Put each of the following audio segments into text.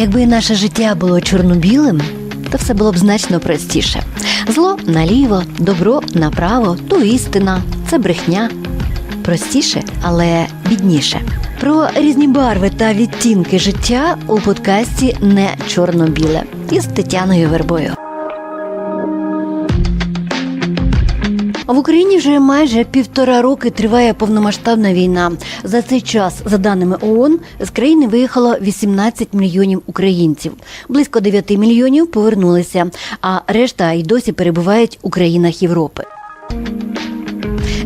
Якби наше життя було чорно-білим, то все було б значно простіше. Зло наліво, добро направо, то істина, це брехня. Простіше, але бідніше. Про різні барви та відтінки життя у подкасті не чорно-біле із Тетяною Вербою. В Україні вже майже півтора роки триває повномасштабна війна. За цей час, за даними ООН, з країни виїхало 18 мільйонів українців. Близько 9 мільйонів повернулися, а решта й досі перебувають у країнах Європи.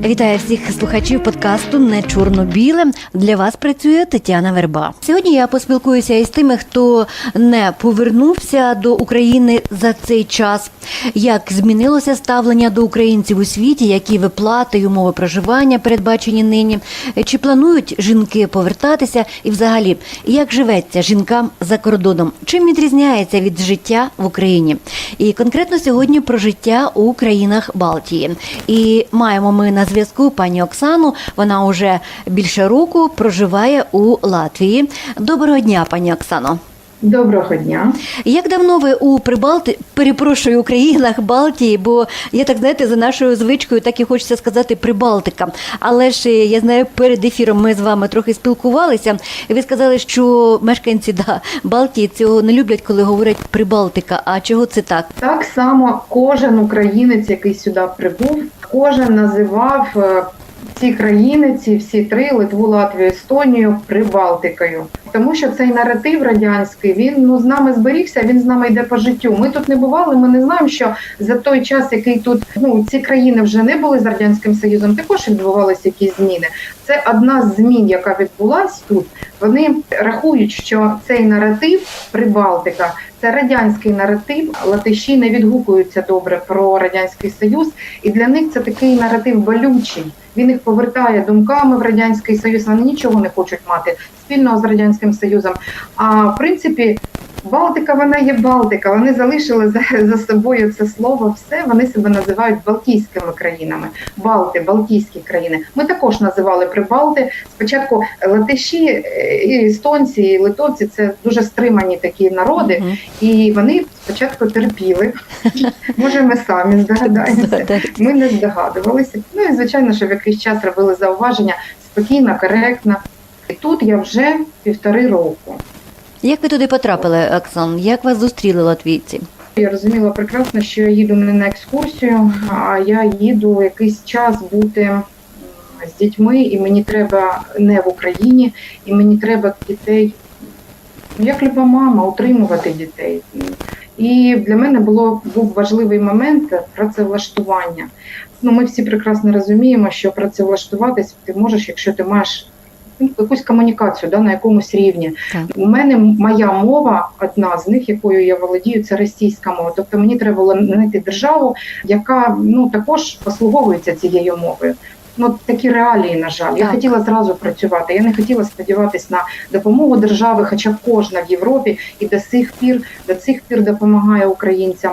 Вітаю всіх слухачів подкасту Не чорно-біле. Для вас працює Тетяна Верба. Сьогодні я поспілкуюся із тими, хто не повернувся до України за цей час. Як змінилося ставлення до українців у світі, які виплати й умови проживання передбачені нині? Чи планують жінки повертатися? І, взагалі, як живеться жінкам за кордоном? Чим відрізняється від життя в Україні? І конкретно сьогодні про життя у країнах Балтії. І маємо ми на зв'язку пані Оксану. Вона уже більше року проживає у Латвії. Доброго дня, пані Оксано. Доброго дня. Як давно ви у Прибалти, перепрошую, у країнах Балтії, бо я так знаєте, за нашою звичкою, так і хочеться сказати Прибалтика. Але ж е, я знаю, перед ефіром ми з вами трохи спілкувалися. і Ви сказали, що мешканці да, Балтії цього не люблять, коли говорять Прибалтика. А чого це так? Так само кожен українець, який сюди прибув, кожен називав е, ці країни, ці всі три Литву, Латвію, Естонію Прибалтикою. Тому що цей наратив радянський він ну з нами зберігся. Він з нами йде по життю. Ми тут не бували. Ми не знаємо, що за той час, який тут ну ці країни вже не були з радянським союзом, також відбувалися якісь зміни. Це одна з змін, яка відбулась тут. Вони рахують, що цей наратив Прибалтика це радянський наратив. Латиші не відгукуються добре про радянський союз, і для них це такий наратив болючий. Він їх повертає думками в радянський союз. Вони нічого не хочуть мати спільного з радянським союзом. А в принципі. Балтика, вона є Балтика. Вони залишили за, за собою це слово. Все вони себе називають Балтійськими країнами. Балти, Балтійські країни. Ми також називали Прибалти. Спочатку латиші, е, і естонці, і литовці це дуже стримані такі народи, Мгм. і вони спочатку терпіли. Може, ми самі здогадаємося. Ми не здогадувалися. Ну і звичайно, що в якийсь час робили зауваження спокійно, коректно. І тут я вже півтори року. Як ви туди потрапили, Оксан? Як вас зустріли латвійці? Я розуміла прекрасно, що я їду не на екскурсію, а я їду якийсь час бути з дітьми, і мені треба не в Україні, і мені треба дітей, ну, як люба мама, утримувати дітей. І для мене було був важливий момент працевлаштування. Ну, ми всі прекрасно розуміємо, що працевлаштуватись ти можеш, якщо ти маєш якусь комунікацію да, на якомусь рівні. Так. У мене моя мова, одна з них, якою я володію, це російська мова. Тобто мені треба було знайти державу, яка ну також послуговується цією мовою. Ну такі реалії, на жаль. Я Так. хотіла зразу працювати. Я не хотіла сподіватися на допомогу держави, хоча кожна в Європі і до сих пір до цих пір допомагає українцям.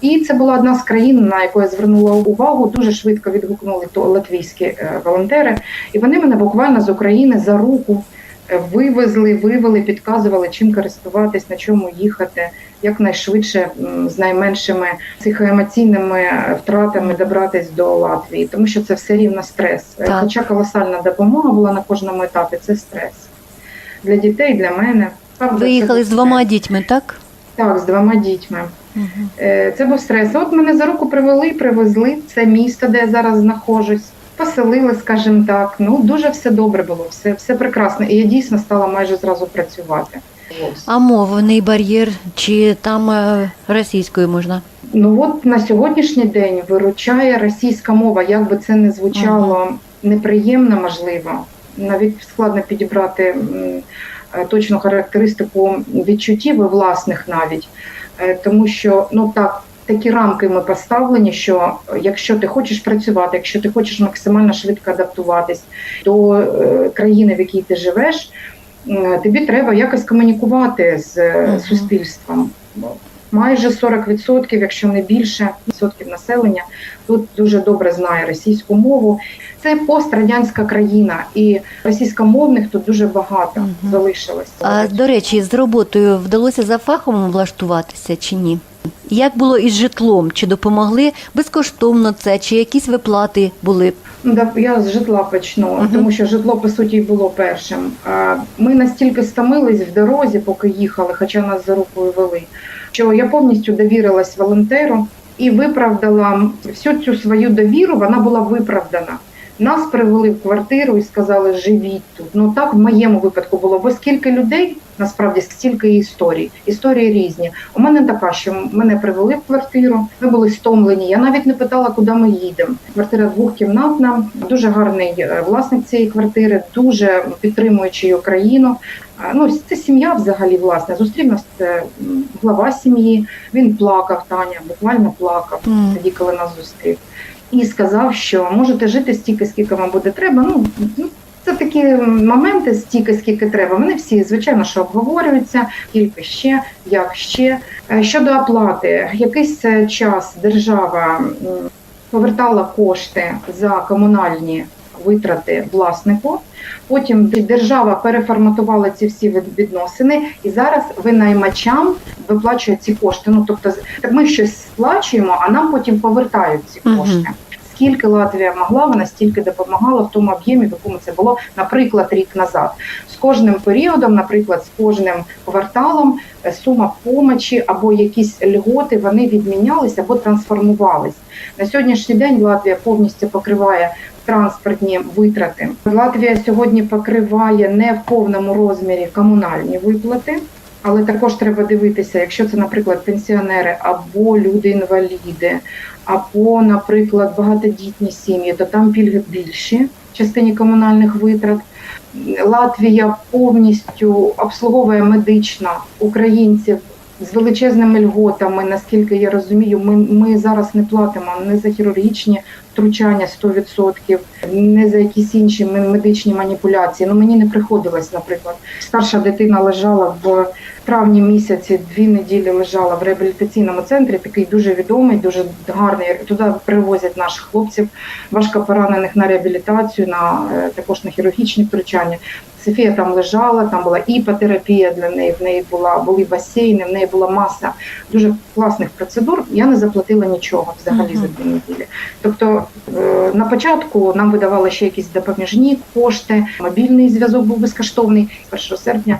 І це була одна з країн, на яку я звернула увагу. Дуже швидко відгукнули то латвійські е, волонтери, і вони мене буквально з України за руку вивезли, вивели, підказували, чим користуватись, на чому їхати, якнайшвидше з найменшими психоемоційними втратами добратись до Латвії, тому що це все рівно стрес. Е, Так. Хоча колосальна допомога була на кожному етапі, це стрес для дітей, для мене. Правда, Ви їхали з двома дітьми, так? Так, з двома дітьми. Е, Це був стрес. От мене за руку привели, привезли це місто, де я зараз знаходжусь. Поселили, скажімо так. Ну дуже все добре було, все, все прекрасно. І я дійсно стала майже зразу працювати. А мовний бар'єр, чи там е, російською можна? Ну от на сьогоднішній день виручає російська мова, як би це не звучало неприємно, можливо. Навіть складно підібрати е, точну характеристику відчуттів і власних навіть, Е, тому що ну так. Такі рамки ми поставлені, що якщо ти хочеш працювати, якщо ти хочеш максимально швидко адаптуватись до е, країни, в якій ти живеш, е, тобі треба якось комунікувати з е, суспільством. майже 40%, якщо не більше відсотків населення, тут дуже добре знає російську мову. Це пострадянська країна, і російськомовних тут дуже багато Мгм. залишилось. А до речі, з роботою вдалося за фахом влаштуватися чи ні? Як було із житлом? Чи допомогли безкоштовно це, чи якісь виплати були? Ну, Я з житла почну, Мгм. тому що житло по суті було першим. Ми настільки стомились в дорозі, поки їхали, хоча нас за рукою вели, що я повністю довірилась волонтеру і виправдала всю цю свою довіру. Вона була виправдана. Нас привели в квартиру і сказали, живіть тут. Ну так в моєму випадку було. Бо скільки людей насправді стільки історій. Історії різні. У мене така, що мене привели в квартиру. Ми були стомлені. Я навіть не питала, куди ми їдемо. Квартира двохкімнатна, дуже гарний е, власник цієї квартири, дуже підтримуючий Україну. Ну, це сім'я взагалі власне. Зустрів нас е, глава сім'ї. Він плакав, Таня, буквально плакав Мгм. тоді, коли нас зустрів. І сказав, що можете жити стільки, скільки вам буде треба. Ну, ну це такі моменти, стільки, скільки треба. Вони всі, звичайно, що обговорюються, скільки ще, як ще. Е, Щодо оплати, якийсь е, час держава повертала кошти за комунальні витрати власнику. Потім держава переформатувала ці всі відносини, і зараз винаймачам виплачує ці кошти. Ну тобто, так ми щось сплачуємо, а нам потім повертають ці кошти. Скільки Латвія могла, вона стільки допомагала в тому об'ємі, в якому це було, наприклад, рік назад. З кожним періодом, наприклад, з кожним кварталом, е, сума помочі або якісь льготи вони відмінялись або трансформувались. На сьогоднішній день Латвія повністю покриває транспортні витрати. Латвія сьогодні покриває не в повному розмірі комунальні виплати. Але також треба дивитися, якщо це, наприклад, пенсіонери або люди-інваліди, або, наприклад, багатодітні сім'ї, то там пільги більші в частині комунальних витрат. Латвія повністю обслуговує медично українців з величезними льготами. Наскільки я розумію, ми, ми зараз не платимо не за хірургічні втручання 100%, не за якісь інші медичні маніпуляції. Ну мені не приходилось, наприклад, старша дитина лежала в травні місяці, дві неділі лежала в реабілітаційному центрі, такий дуже відомий, дуже гарний. Туди привозять наших хлопців важко поранених на реабілітацію, на е, також на хірургічні втручання. Софія там лежала, там була іпотерапія для неї. В неї була були басейни, в неї була маса дуже класних процедур. Я не заплатила нічого взагалі за дві неділі. Тобто е, на початку нам видавали ще якісь допоміжні кошти. Мобільний зв'язок був безкоштовний з 1 серпня.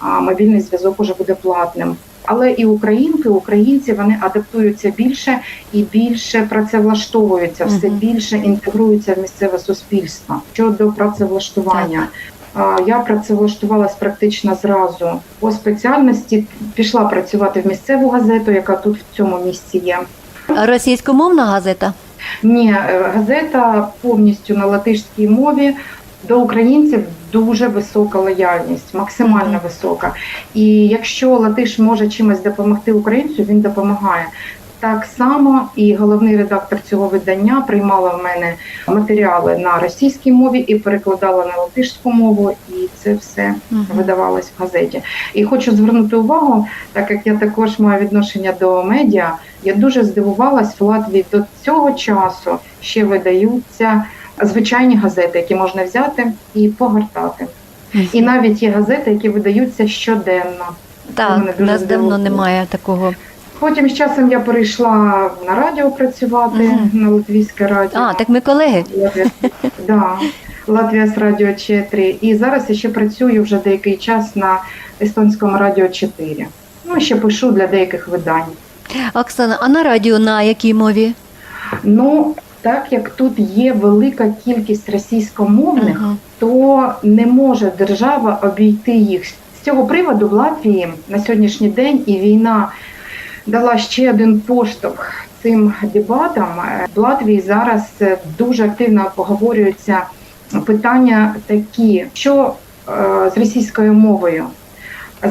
А мобільний зв'язок уже буде платним. Але і українки, українці вони адаптуються більше і більше працевлаштовуються, все більше інтегруються в місцеве суспільство. Щодо працевлаштування. Я працевлаштувалась практично зразу по спеціальності. Пішла працювати в місцеву газету, яка тут в цьому місці є. Російськомовна газета? Ні, е, газета повністю на латишській мові. До українців дуже висока лояльність, максимально висока. І якщо латиш може чимось допомогти українцю, він допомагає. Так само і головний редактор цього видання приймала в мене матеріали на російській мові і перекладала на латишську мову, і це все видавалось в газеті. І хочу звернути увагу, так як я також маю відношення до медіа, я дуже здивувалась в Латвії до цього часу ще видаються звичайні газети, які можна взяти і погортати. І навіть є газети, які видаються щоденно. Так, у нас давно немає такого. Потім з часом я перейшла на радіо працювати Мгм. на латвійське радіо. А, так ми колеги. Да, Латвія з Радіо 4. І зараз я ще працюю вже деякий час на естонському Радіо 4. Ну, ще пишу для деяких видань. Оксана, а на радіо на якій мові? Ну, так як тут є велика кількість російськомовних, Мгм. то не може держава обійти їх. З цього приводу в Латвії на сьогоднішній день і війна дала ще один поштовх цим дебатам. Е, В Латвії зараз е, дуже активно поговорюються питання такі, що е, з російською мовою.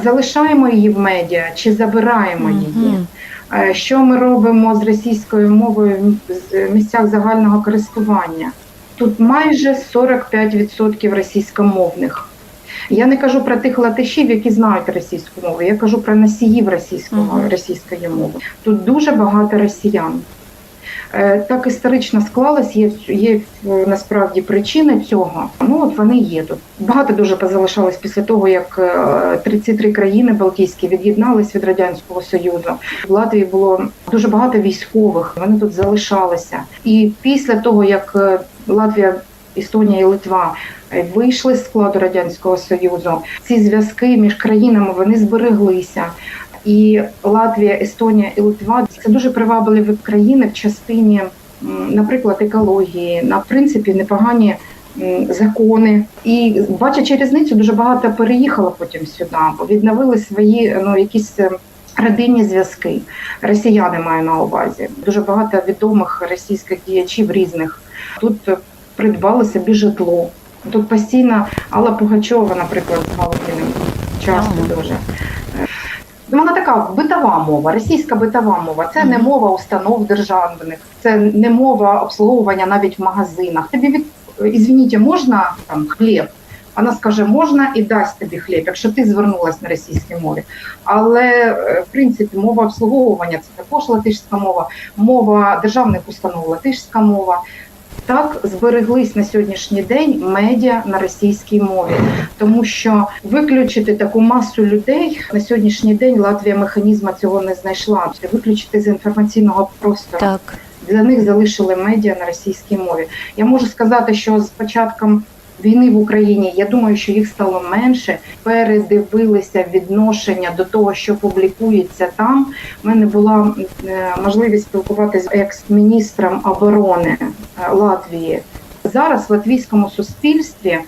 Залишаємо її в медіа чи забираємо її? Мгм. Е, Що ми робимо з російською мовою в місцях загального користування? Тут майже 45% російськомовних. Я не кажу про тих латишів, які знають російську мову. Я кажу про носіїв російського російської мови. Тут дуже багато росіян. Е, Так історично склалось, є, є е, насправді причини цього. Ну от вони є тут. Багато дуже позалишалось після того, як е, 33 країни Балтійські від'єднались від радянського союзу. В Латвії було дуже багато військових. Вони тут залишалися. І після того, як е, Латвія, Естонія і Литва е, вийшли з складу радянського союзу, ці зв'язки між країнами вони збереглися. І Латвія, Естонія і Литва це дуже привабливі країни в частині, наприклад, екології, на принципі непогані закони. І бачачи різницю, дуже багато переїхало потім сюди, бо відновили свої ну якісь. е, Родинні зв'язки росіяни маю на увазі. Дуже багато відомих російських діячів різних тут придбали собі житло. Тут постійно Алла Пугачова, наприклад, з Галкіним часто Ага. дуже. Ну, Вона така битова мова, російська битова мова. Це не мова установ державних, це не мова обслуговування навіть в магазинах. Тобі від ізвініть, можна там хліб? Вона скаже, можна і дасть тобі хліб, якщо ти звернулась на російській мові. Але е, в принципі мова обслуговування це також латишська мова, мова державних установ латишська мова. Так збереглись на сьогоднішній день медіа на російській мові, тому що виключити таку масу людей на сьогоднішній день Латвія механізма цього не знайшла. Виключити з інформаційного простору Так. для них залишили медіа на російській мові. Я можу сказати, що з початком війни в Україні я думаю, що їх стало менше. Передивилися відношення до того, що публікується там. У мене була е, можливість спілкуватися з екс-міністром оборони е, Латвії. Зараз в латвійському суспільстві.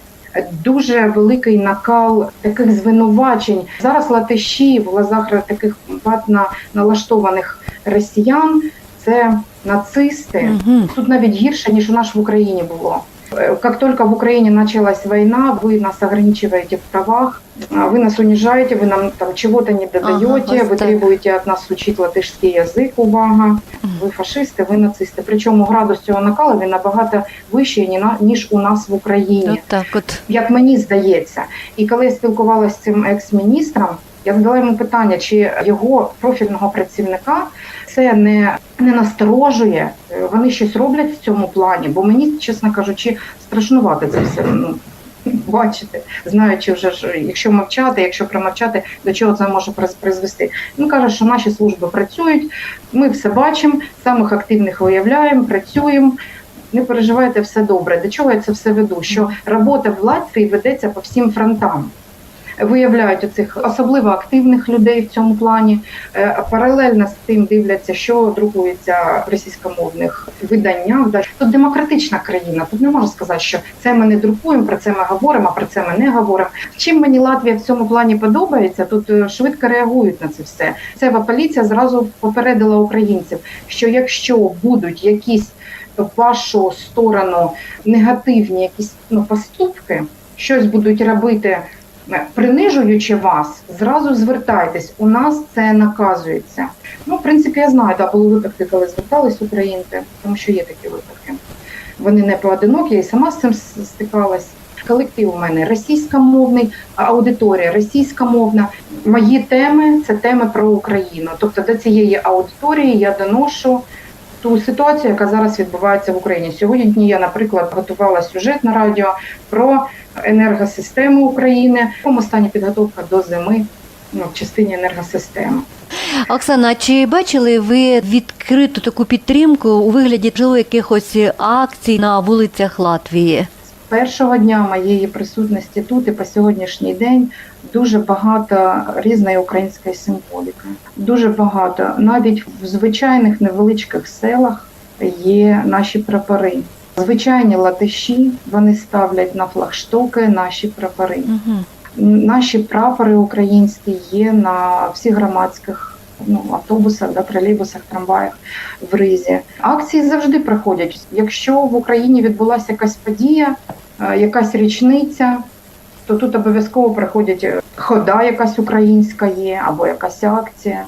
Дуже великий накал таких звинувачень. Зараз латиші в глазах таких ватно налаштованих росіян це нацисти. Угу. Тут навіть гірше, ніж у нас в Україні було. Э, Как только в Украине началась война, вы нас ограничиваете в правах, а, вы нас унижаете, вы нам там чего-то не додаете, Ага, вы ось так. требуете от нас учить латишський язик, увага, ви фашисти, ви нацисти. Причому градус цього накалу він набагато вищий, ні на- ніж у нас в Україні От так от. як мені здається. І коли я спілкувалася з цим екс-міністром, я задала йому питання, чи його профільного працівника це не, не насторожує. Вони щось роблять в цьому плані, бо мені, чесно кажучи, страшнувато це все. Ну, Бачити, знаючи вже ж, якщо мовчати, якщо промовчати, до чого це може призвести. Він каже, що наші служби працюють, ми все бачимо, самих активних виявляємо, працюємо. Не переживайте, все добре. До чого я це все веду? Що робота в Латвії ведеться по всім фронтам. Виявляють оцих особливо активних людей в цьому плані. Е, Паралельно з тим дивляться, що друкується в російськомовних виданнях. Да. Тут демократична країна. Тут не можна сказати, що це ми не друкуємо, про це ми говоримо, а про це ми не говоримо. Чим мені Латвія в цьому плані подобається, тут е, швидко реагують на це все. Цева поліція зразу попередила українців, що якщо будуть якісь в вашу сторону негативні якісь ну, поступки, щось будуть робити, е, принижуючи вас, зразу звертайтесь. У нас це наказується. Ну, в принципі, я знаю, да, були випадки, коли звертались українці, тому що є такі випадки. Вони не поодинокі, я і сама з цим стикалась. Колектив у мене російськомовний, аудиторія російськомовна. Мої теми це теми про Україну. Тобто до цієї аудиторії я доношу ту ситуацію, яка зараз відбувається в Україні. Сьогодні я, наприклад, готувала сюжет на радіо про енергосистему України, в якому стані підготовка до зими ну, в частині енергосистеми. Оксана, чи бачили ви відкриту таку підтримку у вигляді якихось акцій на вулицях Латвії? Першого дня моєї присутності тут і по сьогоднішній день дуже багато різної української символіки. Дуже багато. Навіть в звичайних невеличких селах є наші прапори. Звичайні латиші вони ставлять на флагштоки наші прапори. Угу. Наші прапори українські є на всіх громадських ну, автобусах, да, тролейбусах, трамваях в Ризі. Акції завжди проходять. Якщо в Україні відбулася якась подія, е, якась річниця, то тут обов'язково приходять е, хода, якась українська є, або якась акція.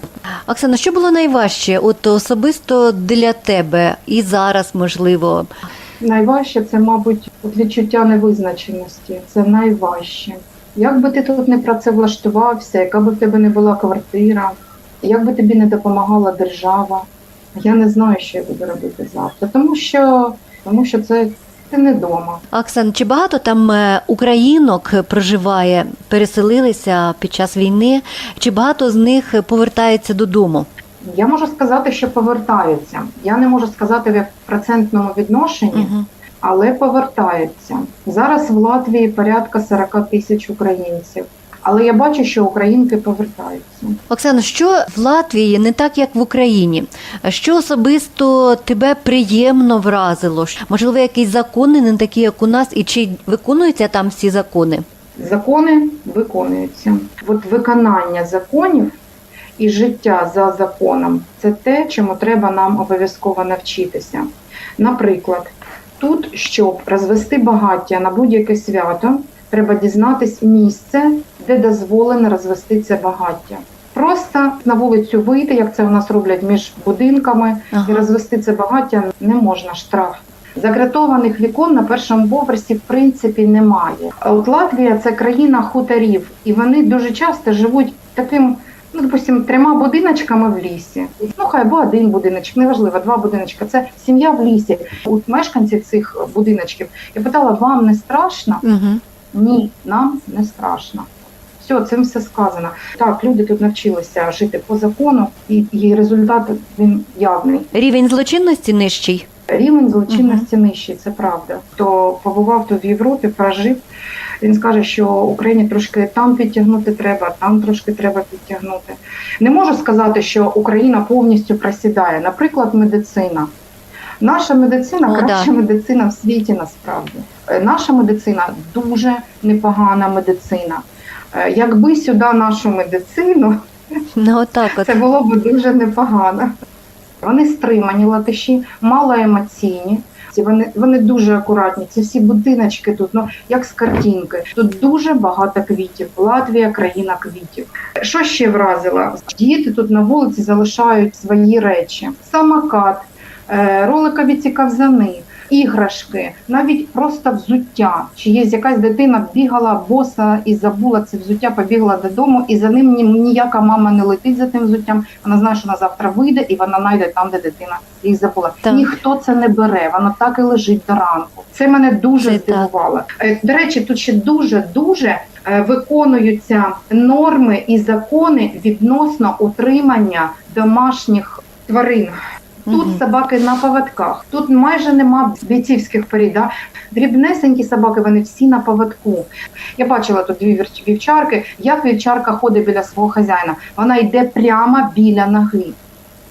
Оксана, що було найважче? От особисто для тебе і зараз, можливо. Найважче це, мабуть, відчуття невизначеності. Це найважче. Як би ти тут не працевлаштувався, яка би в тебе не була квартира, як би тобі не допомагала держава, я не знаю, що я буду робити завтра. Тому що, тому що це ти не вдома. Оксан, чи багато там е, українок проживає, переселилися під час війни? Чи багато з них повертається додому? Я можу сказати, що повертаються. Я не можу сказати в процентному відношенні, Угу. але повертаються. Зараз в Латвії порядка 40 тисяч українців. Але я бачу, що українки повертаються. Оксана, що в Латвії не так, як в Україні? Що особисто тебе приємно вразило? Можливо, якісь закони не такі, як у нас, і чи виконуються там всі закони? Закони виконуються. От виконання законів і життя за законом це те, чому треба нам обов'язково навчитися. Наприклад, тут, щоб розвести багаття на будь-яке свято, треба дізнатись місце, де дозволено розвести це багаття. Просто на вулицю вийти, як це у нас роблять між будинками, і розвести це багаття не можна штраф. Закритованих вікон на першому поверсі в принципі немає. А от Латвія це країна хуторів, і вони дуже часто живуть таким, ну допустим, трьома будиночками в лісі. Ну хай або один будиночок, неважливо, два будиночка. Це сім'я в лісі. У мешканців цих будиночків я питала, вам не страшно? Угу. Ні, нам не страшно. Все, цим все сказано. Так, люди тут навчилися жити по закону, і, і результат він явний. Рівень злочинності нижчий. Рівень злочинності нижчий, це правда. Хто побував тут в Європі, прожив, він скаже, що Україні трошки там підтягнути треба, там трошки треба підтягнути. Не можу сказати, що Україна повністю просідає. Наприклад, медицина. Наша медицина О, краща да. медицина в світі насправді. Е, Наша медицина дуже непогана медицина. Е, Якби сюди нашу медицину, Ну отак от. це було б дуже непогано. Вони стримані латиші, малоемоційні. Ці Вони, вони дуже акуратні. Ці всі будиночки тут, ну як з картинки. Тут дуже багато квітів. Латвія країна квітів. Що ще вразило? Діти тут на вулиці залишають свої речі: самокат, роликові ці ковзани, іграшки, навіть просто взуття. Чи є якась дитина бігала боса і забула це взуття, побігла додому, і за ним ні- ніяка мама не летить за тим взуттям. Вона знає, що вона завтра вийде і вона знайде там, де дитина їх забула. Так. Ніхто це не бере, воно так і лежить до ранку. Це мене дуже Це здивувало. Е, До речі, тут ще дуже дуже е, виконуються норми і закони відносно утримання домашніх тварин. Тут Мгм. собаки на поводках, тут майже нема бійцівських порід. Да? Дрібнесенькі собаки, вони всі на поводку. Я бачила тут дві вівчарки, як вівчарка ходить біля свого хазяїна. Вона йде прямо біля ноги.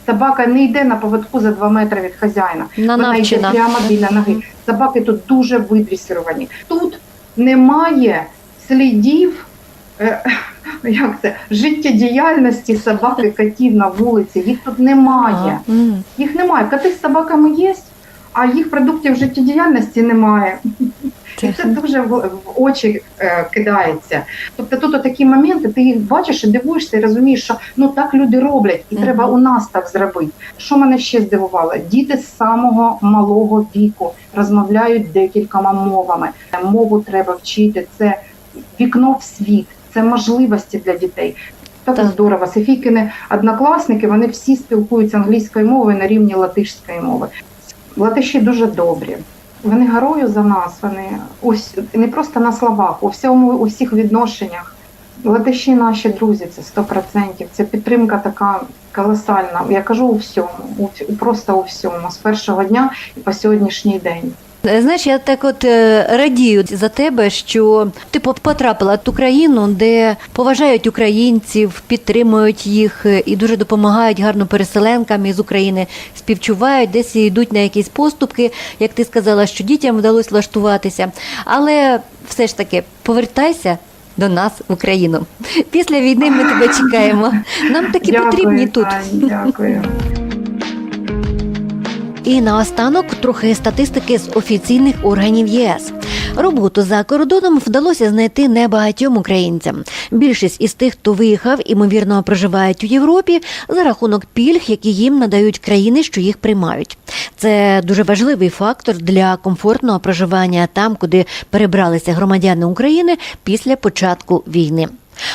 Собака не йде на поводку за два метри від хазяїна. На Вона йде прямо біля ноги. Собаки тут дуже видресіровані. Тут немає слідів. Е, Як це життєдіяльності собаки котів на вулиці? Їх тут немає. Їх немає. Коти з собаками є, а їх продуктів життєдіяльності немає. І це дуже в, в очі е, кидається. Тобто тут такі моменти, ти їх бачиш і дивуєшся і розумієш, що ну так люди роблять, і треба у нас так зробити. Що мене ще здивувало? Діти з самого малого віку розмовляють декількома мовами. Мову треба вчити. Це вікно в світ, це можливості для дітей. Так, Так. здорово. Софійкини однокласники, вони всі спілкуються англійською мовою на рівні латишської мови. Латиші дуже добрі. Вони герою за нас. Вони ось не просто на словах, у всьому, у всіх відношеннях. Латиші наші друзі, це 100%. Це підтримка така колосальна. Я кажу у всьому, у, просто у всьому, з першого дня і по сьогоднішній день. Е, Знаєш, я так от е, радію за тебе, що ти потрапила в ту країну, де поважають українців, підтримують їх е, і дуже допомагають гарно переселенкам із України, співчувають, десь йдуть на якісь поступки, як ти сказала, що дітям вдалося влаштуватися. Але все ж таки повертайся. До нас в Україну після війни ми тебе чекаємо. Нам такі Дякую, потрібні тут. Дякую. І наостанок трохи статистики з офіційних органів ЄС. Роботу за кордоном вдалося знайти небагатьом українцям. Більшість із тих, хто виїхав, імовірно проживають у Європі за рахунок пільг, які їм надають країни, що їх приймають. Це дуже важливий фактор для комфортного проживання там, куди перебралися громадяни України після початку війни.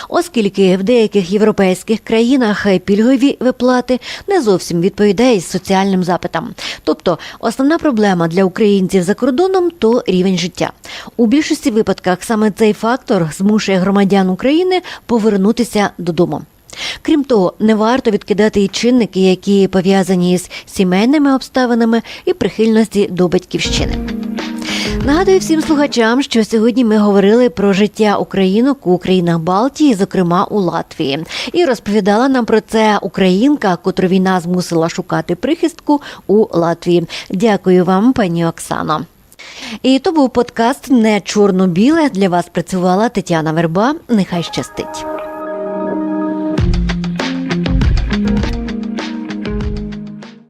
Оскільки в деяких європейських країнах пільгові виплати не зовсім відповідають соціальним запитам. Тобто основна проблема для українців за кордоном то рівень життя. У більшості випадках саме цей фактор змушує громадян України повернутися додому. Крім того, не варто відкидати і чинники, які пов'язані з сімейними обставинами і прихильності до батьківщини. Нагадую всім слухачам, що сьогодні ми говорили про життя українок у країнах Балтії, зокрема у Латвії, і розповідала нам про це українка, котру війна змусила шукати прихистку у Латвії. Дякую вам, пані Оксано. І то був подкаст не чорно-біле. Для вас працювала Тетяна Верба. Нехай щастить.